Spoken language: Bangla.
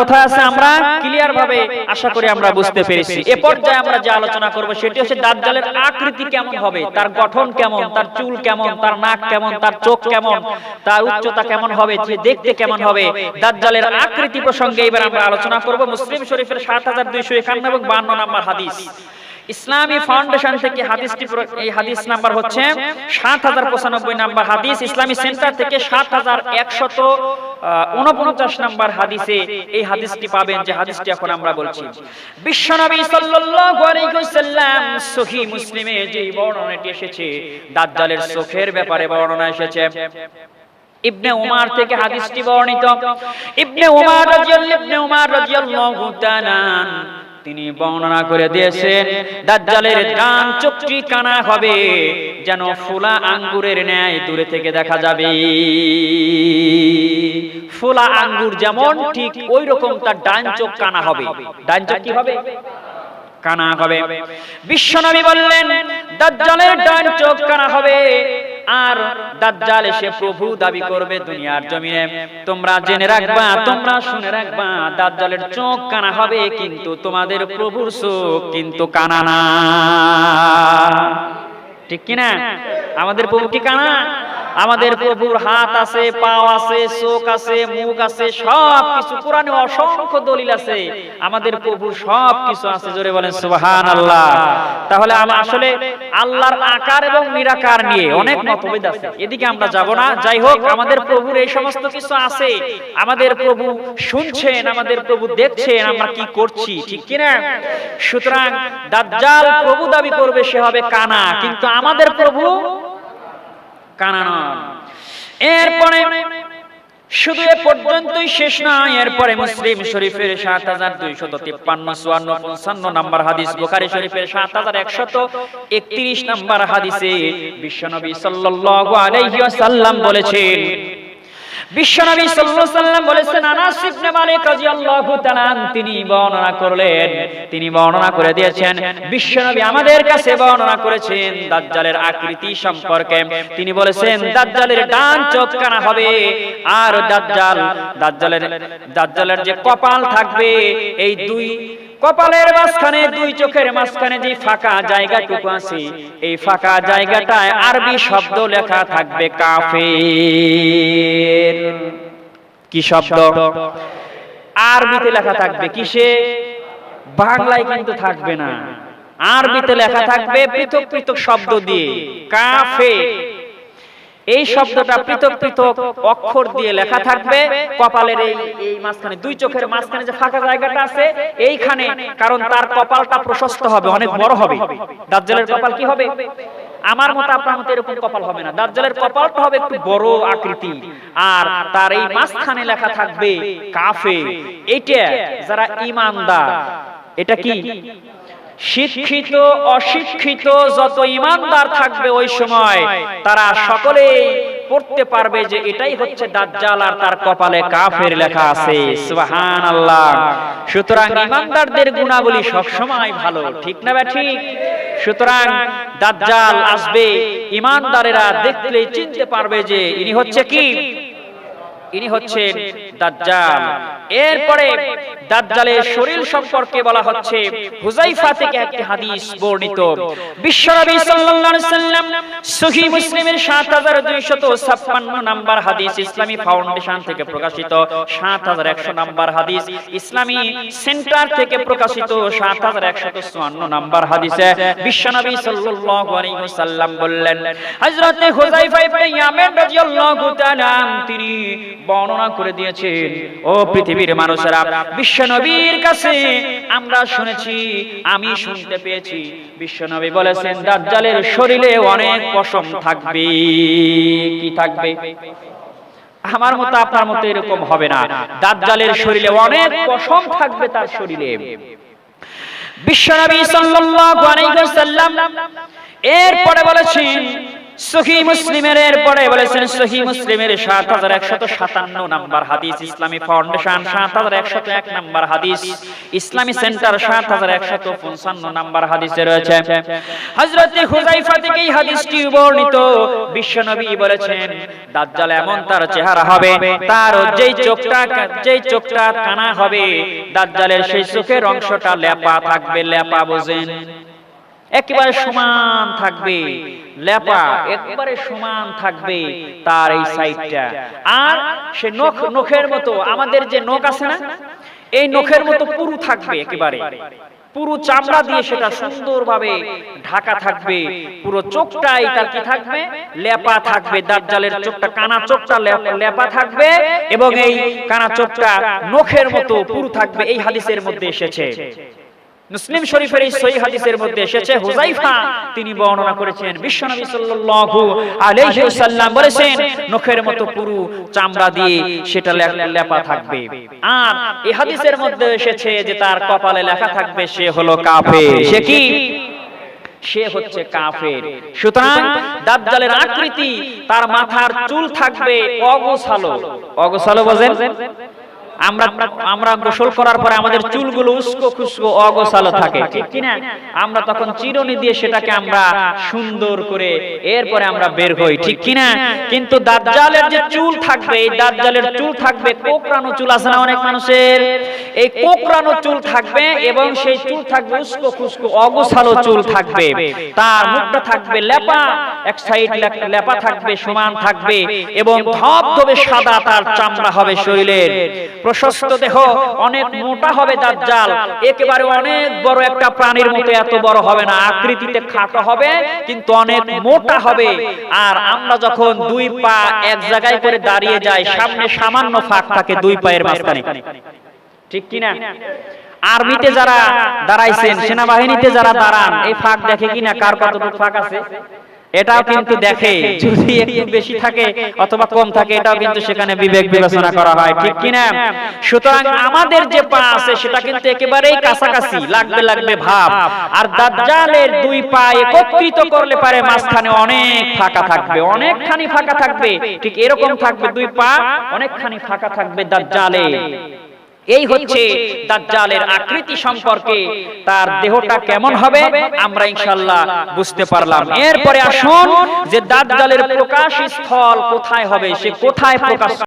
কোথায় আছে আমরা ক্লিয়ার ভাবে আশা করি আমরা বুঝতে পেরেছি। এ পর্যায়ে আমরা যে আলোচনা করব সেটি হচ্ছে দাজ্জালের আকৃতি কেমন হবে, তার গঠন কেমন, তার চুল কেমন, তার নাক কেমন, তার চোখ কেমন, তার উচ্চতা কেমন হবে যে দেখতে কেমন হবে, দাজ্জালের আকৃতি প্রসঙ্গে এবার আমরা আলোচনা করব মুসলিম শরীফের সাত হাজার দুইশো একান্ন এবং বান্ন নম্বর হাদিস। ইসলামী ফাউন্ডেশন থেকে হাদিসটি এই হাদিস নাম্বার হচ্ছে সাত হাজার পঁচানব্বই নাম্বার হাদিস। ইসলামী সেন্টার থেকে সাত হাজার একশত উনপঞ্চাশ নাম্বার হাদিসে এই হাদিসটি পাবেন যে হাদিসটি এখন আমরা বলছি। বিশ্বনবী সাল্লাল্লাহু আলাইহি ওয়াসাল্লাম সহিহ মুসলিমে যে বর্ণনাটি এসেছে দাজ্জালের চোখের ব্যাপারে বর্ণনা এসেছে। ইবনে উমার থেকে হাদিসটি বর্ণিত। ইবনে উমার রাদিয়াল্লাহু ইবনে উমার রাদিয়াল্লাহু তাআলা তিনি বর্ণনা করে দিয়েছেন, দাজ্জালের ডান চোখটি কানা হবে যেন ফুলা আঙ্গুরের ন্যায় দূরে থেকে দেখা যাবে। ফুলা আঙ্গুর যেমন, ঠিক ওই রকম তার ডান চোখ কানা হবে। ডান চোখ কি হবে? কানা হবে। বিশ্বনবী বললেন, দাজ্জালের ডান চোখ কানা হবে। আর দাজ্জাল এসে প্রভু দাবি করবে দুনিয়ার জমিনে। তোমরা জেনে রাখবা, তোমরা শুনে রাখবা, দাজ্জালের চোখ কানা হবে কিন্তু তোমাদের প্রভুর চোখ কিন্তু কানা না। ঠিক কিনা? আমাদের প্রভু কি কানা? আমাদের প্রভুর হাত আছে, পাও আছে, চোখ আছে, মুখ আছে সব কিছু কোরআনে অসংখ্য দলিল আছে। আমাদের প্রভুর সব কিছু আছে, জোরে বলেন সুবহান আল্লাহ তাহলে আমরা আসলে আল্লাহর আকার এবং নিরাকার নিয়ে অনেক মতভেদ আছে। এদিকে আমরা যাব না। যাই হোক, আমাদের প্রভুর এই সমস্ত কিছু আছে। আমাদের প্রভু শুনছেন, আমাদের প্রভু দেখছেন, আমরা কি করছি, ঠিক কিনা? সুতরাং দাজ্জাল প্রভু দাবি করবে, সে হবে কানা। কিন্তু আমাদের প্রভু এরপরে শুধু এ পর্যন্তই শেষ নয় এরপরে মুসলিম শরীফের সাত হাজার দুইশত তিপ্পান্ন, চুয়ান্ন, পঞ্চান্ন নাম্বার হাদিস, বোখারি শরীফের সাত হাজার একশত একত্রিশ নাম্বার হাদিসে বিশ্বনবী সাল্লাহ আলাইহি সাল্লাম বলেছেন বিশ্বনবী সাল্লাম বলেছেন, আনাস ইবনে মালিক রাদিয়াল্লাহু তাআলা তিনি বর্ণনা করলেন, তিনি বর্ণনা করে দিয়েছেন বিশ্বনবী আমাদের কাছে বর্ণনা করেছেন দাজ্জালের আকৃতি সম্পর্কে। তিনি বলেছেন, দাজ্জালের ডান চোখ কানা হবে, আর দাজ্জাল, দাজ্জালের দাজ্জালের যে কপাল থাকবে, এই দুই কপালের মাঝখানে, দুই চোখের মাঝখানে যে ফাঁকা জায়গাটুকু আছে, এই ফাঁকা জায়গাটায় আরবি শব্দ লেখা থাকবে কাফের। কি শব্দ? আরবিতে লেখা থাকবে কিসে? বাংলায় কিন্তু থাকবে না। আরবিতে লেখা থাকবে পৃথক পৃথক শব্দ দিয়ে কাফে এই শব্দটা পৃথক পৃথক অক্ষর দিয়ে লেখা থাকবে। কপালের এই এই মাঝখানে, দুই চোখের মাঝখানে যে ফাঁকা জায়গাটা আছে, এইখানে, কারণ তার কপালটা প্রশস্ত হবে, অনেক বড় হবে। দাজ্জালের কপাল কি হবে? আমার মতো, আপনার মতো এরকম কপাল হবে না। দাজ্জালের কপালটা হবে একটু বড় আকৃতি। আর তার এই মাঝখানে লেখা থাকবে কাফে এটা যারা ইমানদার, এটা কি? শিক্ষিত, অশিক্ষিত যত ইমানদার থাকবে ওই সময়, তারা সকলে পড়তে পারবে যে এটাই হচ্ছে দাজ্জাল আর তার কপালে কাফের লেখা আছে। সুবহানাল্লাহ। সুতরাং ইমানদারদের গুণাবলী সব সময় ভালো, ঠিক না বা ঠিক? সুতরাং দাজ্জাল আসবে, ইমানদারেরা দেখলে চিনতে পারবে যে ইনি হচ্ছে কি? ইনি হচ্ছেন দাজ্জাল। এরপরে দাজ্জালের শরীর সম্পর্কে বলা হচ্ছে, হুজাইফা থেকে একটি হাদিস বর্ণিত। বিশ্বনবী সাল্লাল্লাহু আলাইহি সাল্লাম সহিহ মুসলিমের 7256 নাম্বার হাদিস ইসলামী ফাউন্ডেশন থেকে প্রকাশিত। 7100 নাম্বার হাদিস ইসলামী সেন্টার থেকে প্রকাশিত। 7154 নাম্বার হাদিসে বিশ্বনবী সাল্লাল্লাহু আলাইহি ওয়াসাল্লাম বললেন, হযরতে হুজাইফা ইবনে ইয়ামান রাদিয়াল্লাহু তাআলা তিনি বর্ণনা করে দিয়েছেন। ও পৃথিবীর মানুষেরা, বিশ্বনবীর কাছে আমরা শুনেছি, আমি শুনতে পেয়েছি। বিশ্বনবী বলেছেন, দাজ্জালের শরীরে অনেক পশম থাকবে। কি থাকবে? আমার মতো আপনার মতো এরকম হবে না। দাজ্জালের শরীরে অনেক পশম থাকবে তার শরীরে। বিশ্বনবী সাল্লাল্লাহু আলাইহি ওয়াসাল্লাম এরপরে বলেছেন সহি মুসলিমের এরপরে বলেছেন, সহি মুসলিমের সাত হাজার একশত সাতান্ন নাম্বার হাদিস, ইসলামী ফাউন্ডেশন সাত হাজার একশত এক নাম্বার হাদিস, ইসলামী সেন্টার সাত হাজার একশত পঞ্চান্ন নাম্বার হাদিসে রয়েছে। হজরত হুজাইফা থেকে হাদিসটি বর্ণিত। বিশ্বনবী বলেছেন, দাজ্জাল এমন তার চেহারা হবে, তার যেই চোখটা যেই চোখটা কানা হবে, দাজ্জালের সেই চোখের অংশটা লেপা থাকবে, লেপা বোঝেন। একেবারে সমান থাকবে। লেপা একেবারে সমান থাকবে তার এই সাইডটা আর সে নখ নখের মতো আমাদের যে নখ আছে না এই নখের মতো পুরু থাকবে একেবারে। পুরো চামড়া দিয়ে সেটা সুন্দরভাবে ঢাকা থাকবে। পুরো চোখটাই তার কি থাকবে? লেপা থাকবে দাজ্জালের চোখটা কানা চোখটা লেপা- লেপা থাকবে। এবং এই কানা চোখটা নখের মতো পুরু থাকবে এই হাদিসের মধ্যে এসেছে। মুসলিম শরীফের এই সহি হাদিসের মধ্যে এসেছে হুজাইফা তিনি বর্ণনা করেছেন, বিশ্বনবী সাল্লাল্লাহু আলাইহি ওয়াসাল্লাম বলেছেন, নখের মতো পুরু চামড়া দিয়ে সেটা লেপা থাকবে। আর এই হাদিসের মধ্যে এসেছে যে তার কপালে লেখা থাকবে, সে হলো কাফের। সে কি? সে হচ্ছে কাফের। সুতরাং দাজ্জালের আকৃতি, তার মাথার চুল থাকবে অগোছালো। অগোছালো বোঝেন? আমরা আমরা গোসল করার পরে আমাদের চুলগুলো উস্কো খুস্কো অগোছালো থাকে, ঠিক কি না আমরা তখন দিয়ে সেটাকে আমরা সুন্দর করে এরপরে আমরা বের হই, ঠিক কি না কিন্তু দাজ্জালের যে চুল থাকবে, এই দাজ্জালের চুল থাকবে, কোকড়ানো চুল আছে না অনেক মানুষের? এই কোকড়ানো চুল থাকবে এবং সেই চুল থাকবে উস্কো খুস্কো অগোছালো চুল থাকবে। তার মুখটা থাকবে লেপা, এক সাইড লেপা থাকবে, সমান থাকবে এবং ধবধবে সাদা তার চামড়া হবে শরীরের। প্রশস্ত দেহ অনেক মোটা হবে দাজ্জাল। একেবারে অনেক বড় একটা প্রাণীর মতো এত বড় হবে না। আকৃতিতে খাটো হবে কিন্তু অনেক মোটা হবে। আর আমরা যখন দুই পা এক জায়গায় করে দাঁড়িয়ে যাই সামনে সামান্য ফাঁক থাকে দুই পায়ের মাঝখানে। ঠিক কিনা? আর্মিতে যারা দাঁড়াইছেন সেনাবাহিনীতে যারা দাঁড়ান এই ফাঁক দেখে কিনা কার কতটুকু ফাঁক আছে? এটাও কিন্তু দেখে যদি একটু বেশি থাকে অথবা কম থাকে এটাও কিন্তু সেখানে বিবেক বিবেচনা করা হয় ঠিক কিনা? সুতরাং আমাদের যে পা আছে সেটা কিন্তু একেবারেই কাছাকাছি লাগবে লাগবে ভাব। আর দাজ্জালের দুই পা একত্রিত করলে পারে মাঝখানে অনেক ফাঁকা থাকবে অনেকখানি ফাঁকা থাকবে ঠিক এরকম থাকবে দুই পা অনেকখানি ফাঁকা থাকবে দাজ্জালে এই হচ্ছে দাজ্জালের আকৃতি সম্পর্কে, তার দেহটা কেমন হবে, আমরা ইনশাআল্লাহ বুঝতে পারলাম। এরপরে আসুন যে দাজ্জালের প্রকাশ স্থল কোথায় হবে, সে কোথায় প্রকাশ